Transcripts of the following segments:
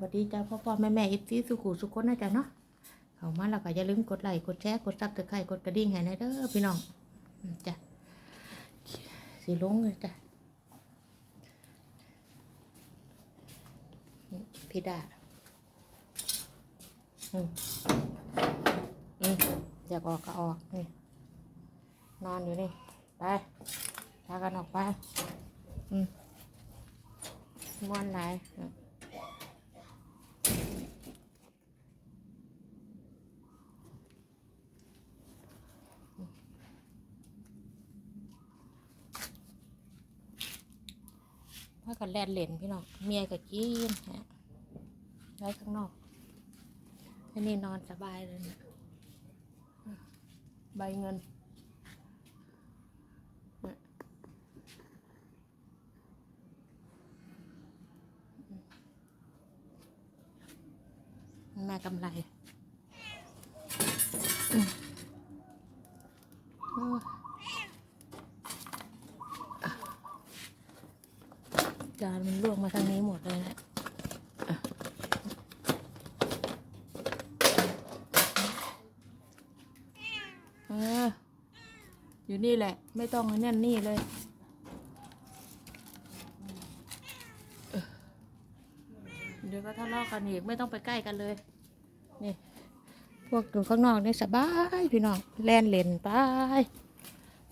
วัสดีจ้าพ่อพ่อแม่แม่อิซีสุขุสุขคนนะจ๊ะเนาะเข้ามาแล้วก็อย่าลืมกดไลค์กดแชร์กดซับสไครต์กดกระดิ่งให้นะเด้อพี่น้องจ้ะสีลงเลยจ้ะพี่ดาอืมอืมอยากออกก็ออกนี่นอนอยู่นี่ ไปพากันออกไป อืมม้วนไหลายอืม ถ้า กันแลนเหรนพี่น้องเมียก็กินฮะไว้ข้างนอกอันนี้นอนสบายเลยนะใบเงินแม่กำไรอืมโอ้ย จานมันล่วงมาทางนี้หมดเลยนะอะเออ อยู่นี่แหละ ไม่ต้องไอ้นั่นนี่เลยเดี๋ยวก็ทะเลาะกันอีกไม่ต้องไปใกล้กันเลย นี่ พวกอยู่ข้างนอกนี่สบายพี่น้องแล่นเล่นไป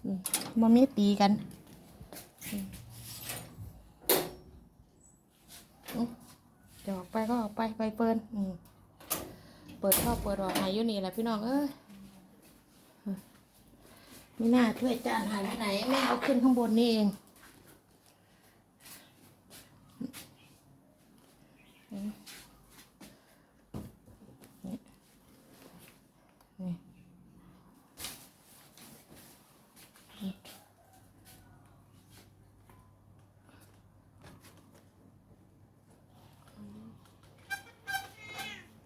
อืมมามีตีกันจะออกไปก็ออกไปไปเปิดเปิดเข้าเปิดออกหายอยู่นี่แหละพี่น้องเอ้ย ไม่น่าช่วยจานหายไปไหนแม่เอาขึ้นข้างบนนี่เองนี่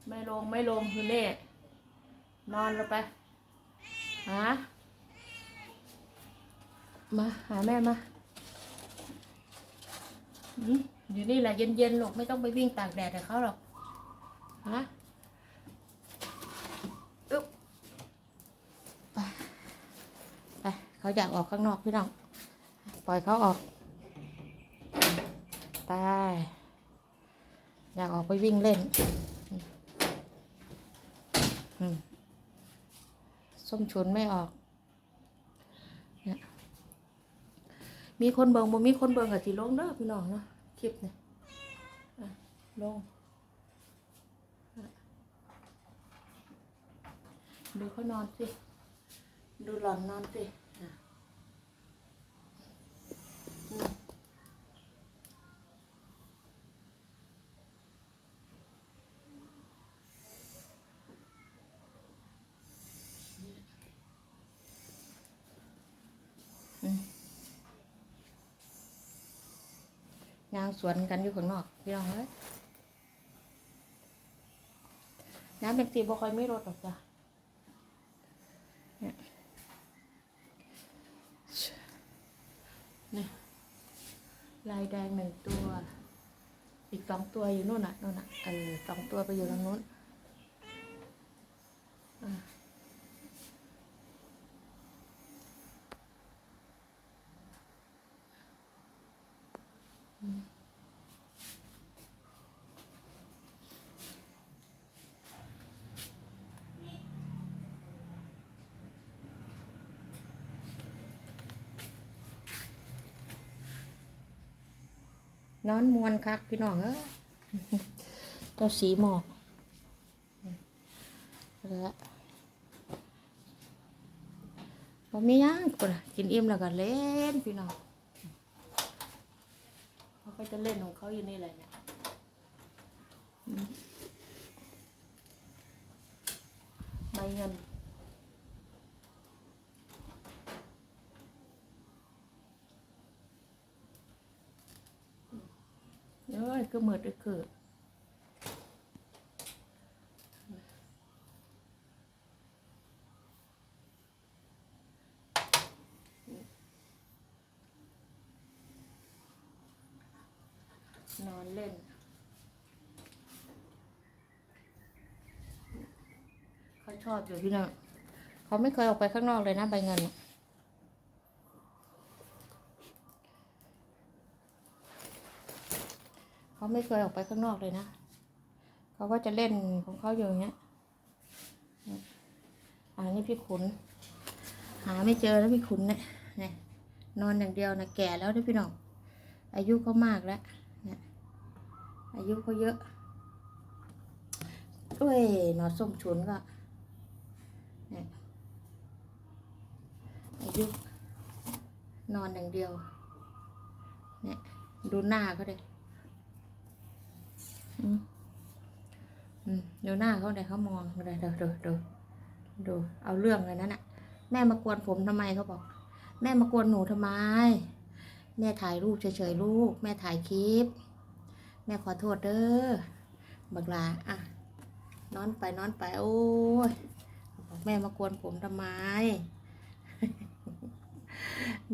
ไม่ลงไม่ลงคือเน่นอนล้วไปหา มาหาแม่มาอืมอยู่นี่แหละเย็นๆหรอกไม่ต้องไปวิ่งตากแดดกับเขาหรอกฮะอึ๊บไปไปเขาอยากออกข้างนอกพี่น้อง ปล่อยเขาออกตายอยากออกไปวิ่งเล่นอืมส้มฉุนไม่ออก เนี่ย มีคนเบิงบ่มีคนเบิงกับทีลงเด้อพี่น้องเนาะคลิปเนี่ยลงดูเขานอนสิ ดูหล่อนนอนสิอืม ยางสวนกันอยู่ข้างนอกพี่น้องเอ้ยน้ำเป็นตีบ่ค่อยไม่รดหรอกจ้ะเนี่ยนี่ลายแดงหนึ่งตัว อีกสองตัวอยู่นู่นน่ะนู่นน่ะเออสองตัวไปอยู่ทางนู้น นอนมวนคักพี่น้องเอ้ยเจ้าสีหมอกแล้วผมมียังคนกินอิ่มแล้วก็เล่นพี่น้องเขาก็จะเล่นของเขาอยู่นี่แหละเนี่ยอืมใบเงิน เอ้ยก็มืดก็คือ นอนเล่น เขาชอบอยู่ที่นั่นเขาไม่เคยออกไปข้างนอกเลยนะใบเงิน เขาไม่เคยออกไปข้างนอกเลยนะ เขาก็จะเล่นของเขาอยู่อย่างเงี้ย อันนี้พี่ขุน หาไม่เจอแล้วพี่ขุนเนี่ยเนี่ยนอนอย่างเดียวนะแก่แล้วนะพี่น้อง อายุก็มากแล้วเนี่ยอายุก็เยอะด้วยหนอนส้มฉุนก็เนี่ยอายุนอนอย่างเดียว เนี่ย ดูหน้าเขาเลย ดูหน้าเขาเลยเขามองเลยดูดูดูดูเอาเรื่องเลยนั่นน่ะ แม่มากวนผมทำไมเขาบอก แม่มากวนหนูทำไม แม่ถ่ายรูปเฉยๆลูก แม่ถ่ายคลิป แม่ขอโทษเด้อบักลาอะนอนไปนอนไป โอ้ยบอกแม่มากวนผมทำไม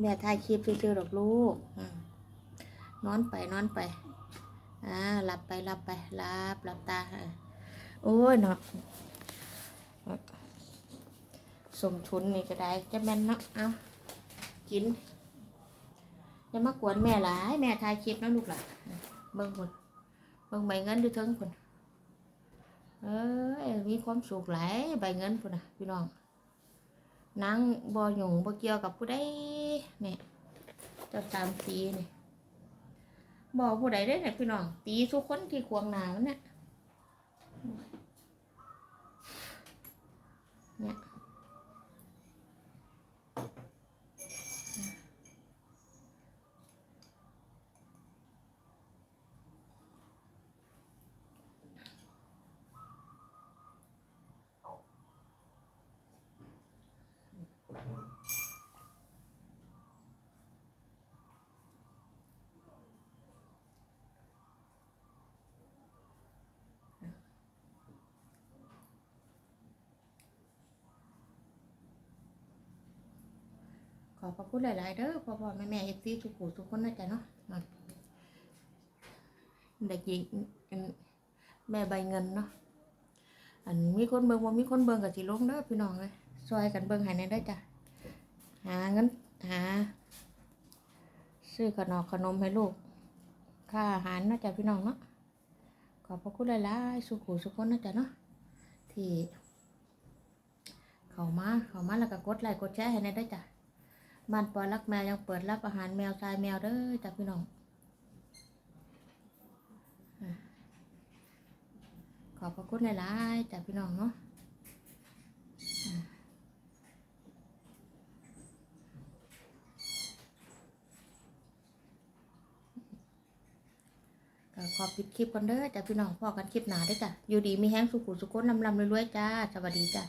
แม่ถ่ายคลิปเฉยๆหรอกลูกนอนไปนอนไป อ่าหลับไปหลับไปหลับหลับตาเออโอ้ยเนาะสมชุนนี่ก็ได้จะแม่นเนาะเอากินอย่ามากวนแม่หลายแม่ถ่ายคลิปนะลูกหล่ะเบิ่งคนเบิ่งใบเงินดูเทิงคนเอ้ยมีความสุขหลายใบเงินคนนะพี่น้องนางบ่หยงบ่เกี่ยวกับผู้ใดนี่เจ้าตามตีนี่ บอกผู้ใดได้เนี่ยพี่น้อง ตีทุกคนที่ควงหนามันเนี่ย ข อบพระคุณหลาย ๆ เด้อพ่อพ่อแม่แม่เอฟซีทุกผู้ทุกคนนะจ๊ะเนาะอะเด็กหญิงแม่ใบเงินเนาะอันมีคนเบิ่งว่ามีคนเบิ่งกับสิลงเด้อพี่น้องเลยช่วยกันเบิ่งให้ในเด้จ้ะหาเงินหาซื้อขนมขนมให้ลูก ค่าอาหารนะจ๊ะพี่น้องเนาะขอบพระคุณหลายๆสุขุสุขคนนะจ๊ะเนาะที่เข้ามาเข้ามาแล้วก็กดไลค์กดแชร์ให้ในเด้จ้ะ บ้านปอรักแมวยังเปิดรับอาหารแมวชายแมวเด้อจ้ะพี่น้องขอบพระคุณหลายๆจ้ะพี่น้องเนาะขอปิดคลิปกันเด้อจ้ะพี่น้องพอกันคลิปหนาเด้จ้ะอยู่ดีมีแห้งสุขุสุขนลำลำรวยๆจ้า สวัสดีจ้ะ